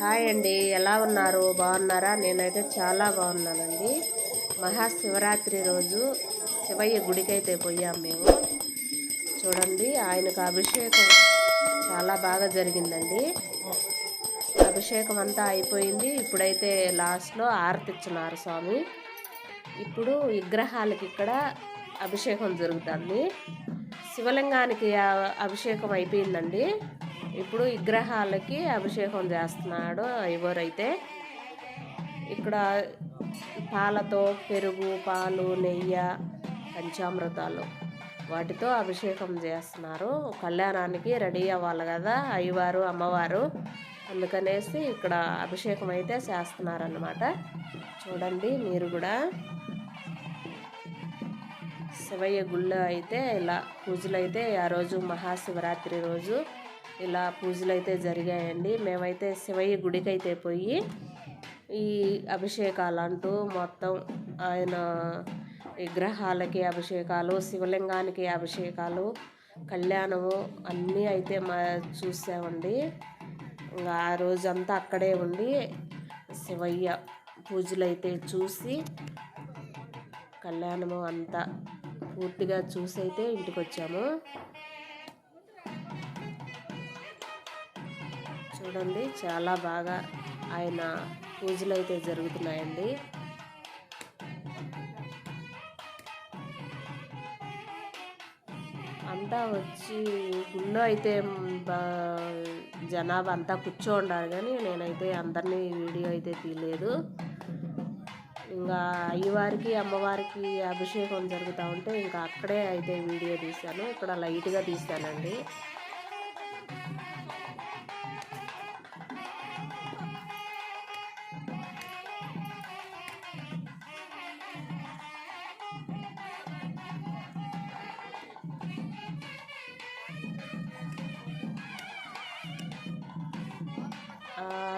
Hi అండి. ఎలా ఉన్నారు? బాగున్నారా? నేనైతే చాలా బాగున్నానండి. మహాశివరాత్రి రోజు శివయ్య గుడికైతే పోయాం మేము. చూడండి ఆయనకు అభిషేకం చాలా బాగా జరిగిందండి. అభిషేకం అంతా అయిపోయింది. ఇప్పుడైతే లాస్ట్లో ఆరతిచ్చున్నారు స్వామి. ఇప్పుడు విగ్రహాలకి ఇక్కడ అభిషేకం జరుగుతుంది. శివలింగానికి అభిషేకం అయిపోయిందండి. ఇప్పుడు విగ్రహాలకి అభిషేకం చేస్తున్నాడు ఎవరైతే ఇక్కడ పాలతో పెరుగు పాలు నెయ్యి పంచామృతాలు వాటితో అభిషేకం చేస్తున్నారు. కళ్యాణానికి రెడీ అవ్వాలి కదా అయ్యవారు అమ్మవారు. అందుకనేసి ఇక్కడ అభిషేకం అయితే చేస్తున్నారన్నమాట. చూడండి మీరు కూడా శివయ్య గుళ్ళో అయితే ఇలా పూజలు అయితే ఆ రోజు మహాశివరాత్రి రోజు ఇలా పూజలు అయితే జరిగాయండి. మేమైతే శివయ్య గుడికి అయితే పోయి ఈ అభిషేకాలు అంటూ మొత్తం ఆయన విగ్రహాలకి అభిషేకాలు శివలింగానికి అభిషేకాలు కళ్యాణము అన్నీ అయితే మా చూసామండి. ఇంకా ఆ రోజంతా అక్కడే ఉండి శివయ్య పూజలు అయితే చూసి కళ్యాణము అంతా పూర్తిగా చూసి అయితే ఇంటికి వచ్చాము చూడండి. చాలా బాగా ఆయన పూజలు అయితే జరుగుతున్నాయండి. అంతా వచ్చి గుళ్ళో అయితే జనాభా అంతా కూర్చో ఉండాలి కానీ నేనైతే అందరినీ వీడియో అయితే తీయలేదు. ఇంకా అయ్యవారికి అమ్మవారికి అభిషేకం జరుగుతూ ఉంటే ఇంకా అక్కడే అయితే వీడియో తీశాను. ఇక్కడ లైట్గా తీశానండి.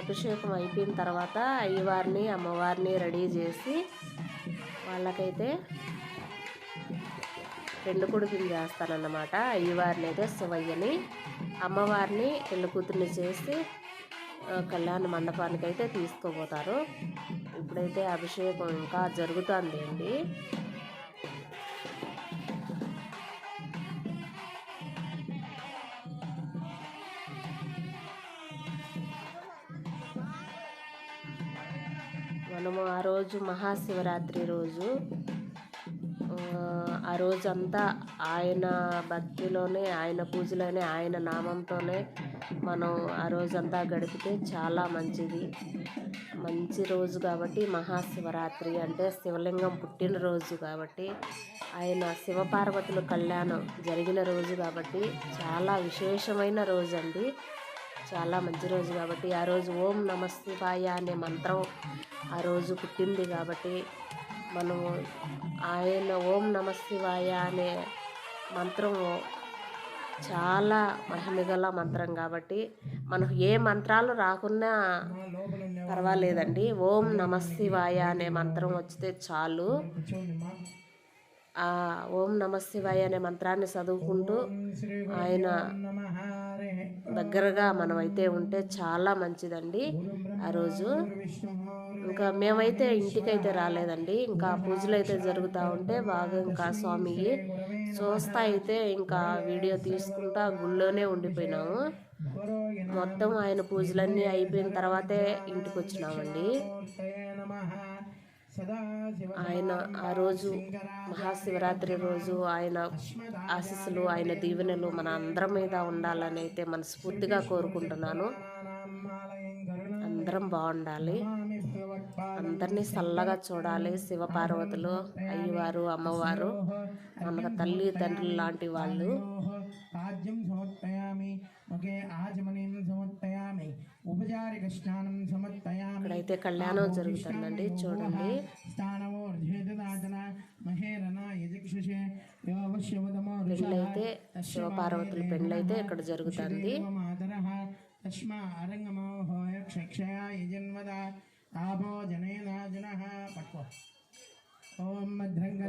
అభిషేకం అయిపోయిన తర్వాత అయ్యవారిని అమ్మవారిని రెడీ చేసి వాళ్ళకైతే పెండు కొడుకుని చేస్తానన్నమాట. అయ్యవారిని అయితే శివయ్యని అమ్మవారిని పెళ్ళి కూతుర్ని చేసి కళ్యాణ మండపానికి అయితే తీసుకుపోతారు. ఇప్పుడైతే అభిషేకం ఇంకా జరుగుతుంది మనము ఆ రోజు మహాశివరాత్రి రోజు ఆ, రోజంతా ఆయన భక్తిలోనే ఆయన పూజలోనే ఆయన నామంతోనే మనం ఆ రోజంతా గడిపితే చాలా మంచిది. మంచి రోజు కాబట్టి మహాశివరాత్రి అంటే శివలింగం పుట్టినరోజు కాబట్టి ఆయన శివపార్వతుల కళ్యాణం జరిగిన రోజు కాబట్టి చాలా విశేషమైన రోజు అండి చాలా మంచి రోజు కాబట్టి ఆ రోజు ఓం నమ అనే మంత్రం ఆ రోజు పుట్టింది కాబట్టి మనము ఆయన ఓం నమ అనే మంత్రం చాలా మహిమగల మంత్రం కాబట్టి మనకు ఏ మంత్రాలు రాకున్నా పర్వాలేదండి. ఓం నమస్తివాయ అనే మంత్రం వచ్చితే చాలు. ఆ ఓం నమ శివాయ అనే మంత్రాన్ని చదువుకుంటూ ఆయన దగ్గరగా మనం అయితే ఉంటే చాలా మంచిదండి ఆ రోజు. ఇంకా మేమైతే ఇంటికైతే రాలేదండి. ఇంకా పూజలు అయితే జరుగుతూ ఉంటే బాగా ఇంకా స్వామికి చూస్తా అయితే ఇంకా వీడియో తీసుకుంటా గుళ్ళోనే ఉండిపోయినాము. మొత్తం ఆయన పూజలన్నీ అయిపోయిన తర్వాతే ఇంటికి వచ్చినామండి ఆయన ఆ రోజు మహాశివరాత్రి రోజు ఆయన ఆశీస్సులు ఆయన దీవెనలు మన అందరం మీద ఉండాలని అయితే మనస్ఫూర్తిగా కోరుకుంటున్నాను. అందరం బాగుండాలి. అందరినీ చల్లగా చూడాలి. శివపార్వతులు అయ్యవారు అమ్మవారు మనకు తల్లి తండ్రులు లాంటి వాళ్ళు. అయితే కళ్యాణం జరుగుతుందండి. చూడండి. పెళ్ళైతే శివపార్వతుల పెళ్ళైతే ఇక్కడ జరుగుతుంది.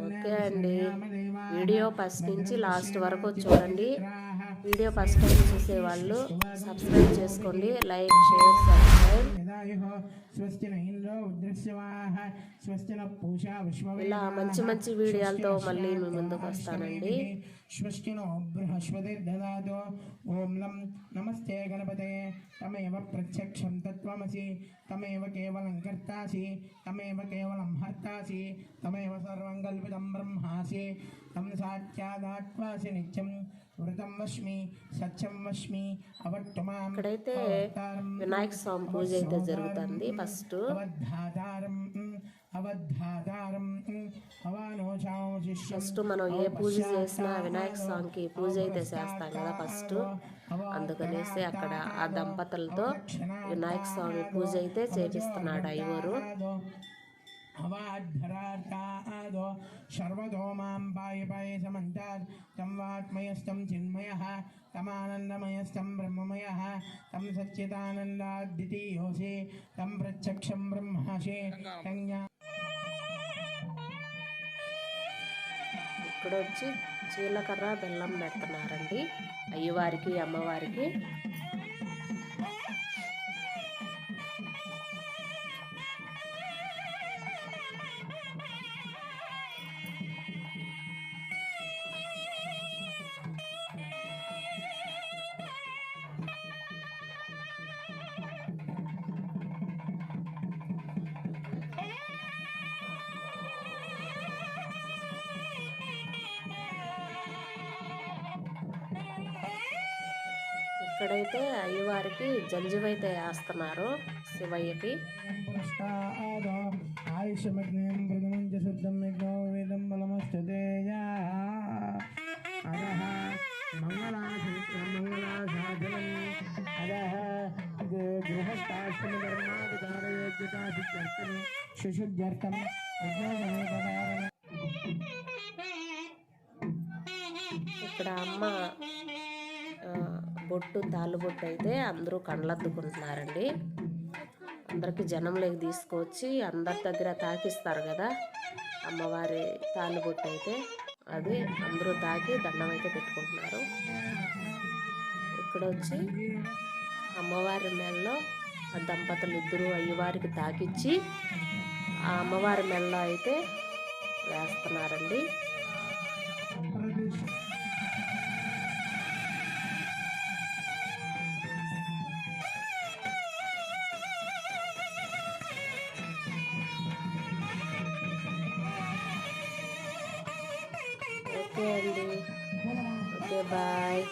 ఓకే అండి. వీడియో ఫస్ట్ నుంచి లాస్ట్ వరకు చూడండి. వీడియో ఫస్ట్ టైం చూసే వాళ్ళు సబ్స్క్రైబ్ చేసుకోండి. Like share subscribe. యదాయుః స్వస్తి న ఇంద్రో ఉద్రస్యవాః స్వస్తి న పూషా విశ్వవేదాః ఇలా మంచి మంచి వీడియోలతో మళ్ళీ మీ ముందుకు వస్తానండి. స్వస్తి నో బృహస్పతిర్దదాతు ఓం లం నమస్తే గణపతే తమేవ ప్రత్యక్షం తత్వమసి తమేవ కేవలం కర్తాసి తమేవ కేవలం హర్తాసి తమేవ సర్వం కల్పితం బ్రహ్మాసి తం సాక్షాదాత్వాసి నిత్యం ఇక్కడైతే వినాయక స్వామి పూజ అయితే జరుగుతుంది. ఫస్ట్ ఫస్ట్ మనం ఏ పూజ చేసినా వినాయక స్వామికి పూజ అయితే చేస్తాం కదా ఫస్ట్. అందుకనేసి అక్కడ ఆ దంపతులతో వినాయక స్వామి పూజ అయితే చేపిస్తున్నాడు అయ్యవారు అవాధరార్థాదో సర్వతో మాం పాయ పాయ సమంతాత్ తం వాత్మయస్తం చిన్మయ తమానందమయస్తం బ్రహ్మమయ తం సచ్చిదానందాద్వితీయోసి తం ప్రత్యక్షం బ్రహ్మషే సంజ్ఞా ఇక్కడ వచ్చి జీలకర్ర బెల్లం పెడుతున్నారండి. అయ్యవారికి అమ్మవారికి. మంగళాసాధనం అదః గృహస్థాశ్రమధర్మాధికారయోగ్యతాసిద్ధ్యర్థం శిశుద్ధ్యర్థం యజ్ఞోపవేదధారణ ఇక్కడ అమ్మ బొట్టు తాళ్ళు బొట్టు అయితే అందరూ కండ్లద్దుకుంటున్నారండి అందరికి జనంలోకి తీసుకొచ్చి అందరి దగ్గర తాకిస్తారు కదా అమ్మవారి తాళ్ళు బొట్టు అయితే. అది అందరూ తాకి దండం అయితే పెట్టుకుంటున్నారు. ఇక్కడ వచ్చి అమ్మవారి మెడలో ఆ దంపతులు ఇద్దరు అయ్యవారికి తాకిచ్చి ఆ అమ్మవారి మెడలో అయితే వేస్తున్నారండి. ఓకే అండి ఓకే బాయ్